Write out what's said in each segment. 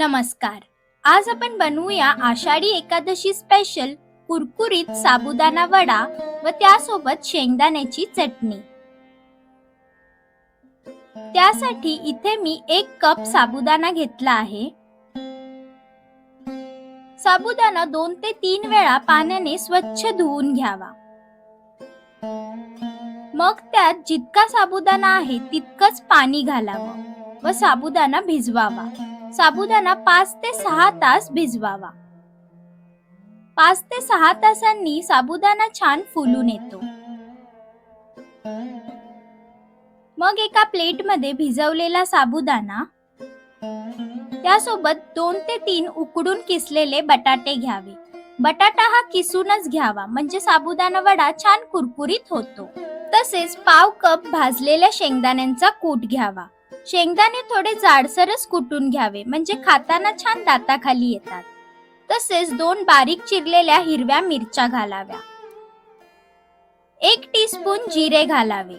नमस्कार. आज आपण बनवूया आषाढी एकादशी स्पेशल कुरकुरीत साबुदाणा वडा व त्यासोबत शेंगदाण्याची चटणी. त्यासाठी इथे मी एक कप साबुदाणा घेतला आहे. साबुदाणा दोन ते तीन वेळा पाण्याने स्वच्छ धुवून घ्यावा. मग त्यात जितका साबुदाणा आहे तितकंच पाणी घालावं व साबुदाणा भिजवावा. साबुदाणा पाच ते सहा तास भिजवावा. पाच ते सहा तासांनी साबुदाणा छान फुलून येतो. मग एका प्लेटमध्ये भिजवलेला साबुदाणा त्यासोबत दोन ते तीन उकडून किसलेले बटाटे घ्यावे. बटाटा हा किसूनच घ्यावा म्हणजे साबुदाणा वडा छान कुरकुरीत होतो. तसेच पाव कप भाजलेल्या शेंगदाण्यांचा कूट घ्यावा. शेंगदाणे थोडे जाडसरच कुटून घ्यावे म्हणजे खाताना छान दाताखाली येतात. तसेच दोन बारीक चिरलेल्या हिरव्या मिरच्या घालाव्या. एक टीस्पून जिरे घालावे.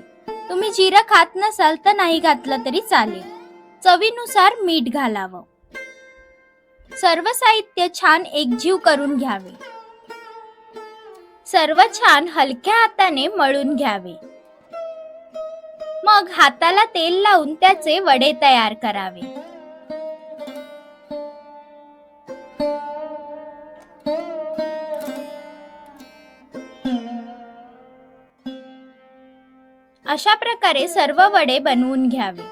तुम्ही जिरं खात नसाल तर नाही घातलं तरी चालेल. चवीनुसार मीठ घालावं. सर्व साहित्य छान एकजीव करून घ्यावे. सर्व छान हलक्या हाताने मळून घ्यावे. मग हाताला तेल लावून त्याचे वडे तयार करावे. अशा प्रकारे सर्व वडे बनवून घ्यावे.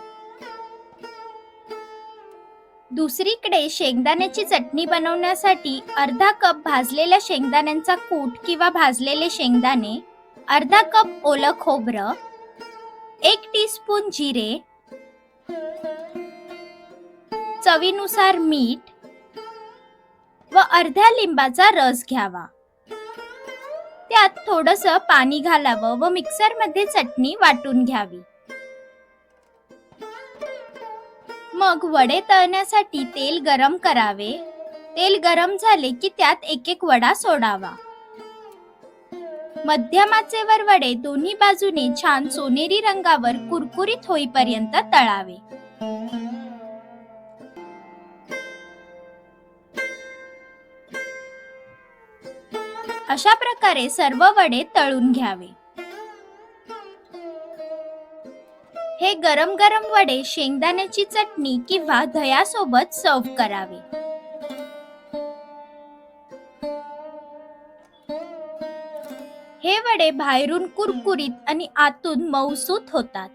दुसरीकडे शेंगदाण्याची चटणी बनवण्यासाठी अर्धा कप भाजलेल्या शेंगदाण्यांचा कूट किंवा भाजलेले शेंगदाणे अर्धा कप ओलं खोबरं एक टीस्पून जिरे चवीनुसार मीठ व अर्ध्या लिंबाचा रस घ्यावा. त्यात थोडस पाणी घालावं व मिक्सरमध्ये चटणी वाटून घ्यावी. मग वडे तळण्यासाठी तेल गरम करावे. तेल गरम झाले की त्यात एक एक वडा सोडावा. मध्यमाचे वरवडे वडे दोन्ही बाजूने छान सोनेरी रंगावर कुरकुरीत होईपर्यंत तळावे. अशा प्रकारे सर्व वडे तळून घ्यावे. हे गरम गरम वडे शेंगदाण्याची चटणी किंवा दह्यासोबत सर्व करावे. हे वडे बाहेरून कुरकुरीत आणि आतून मऊसूत होतात.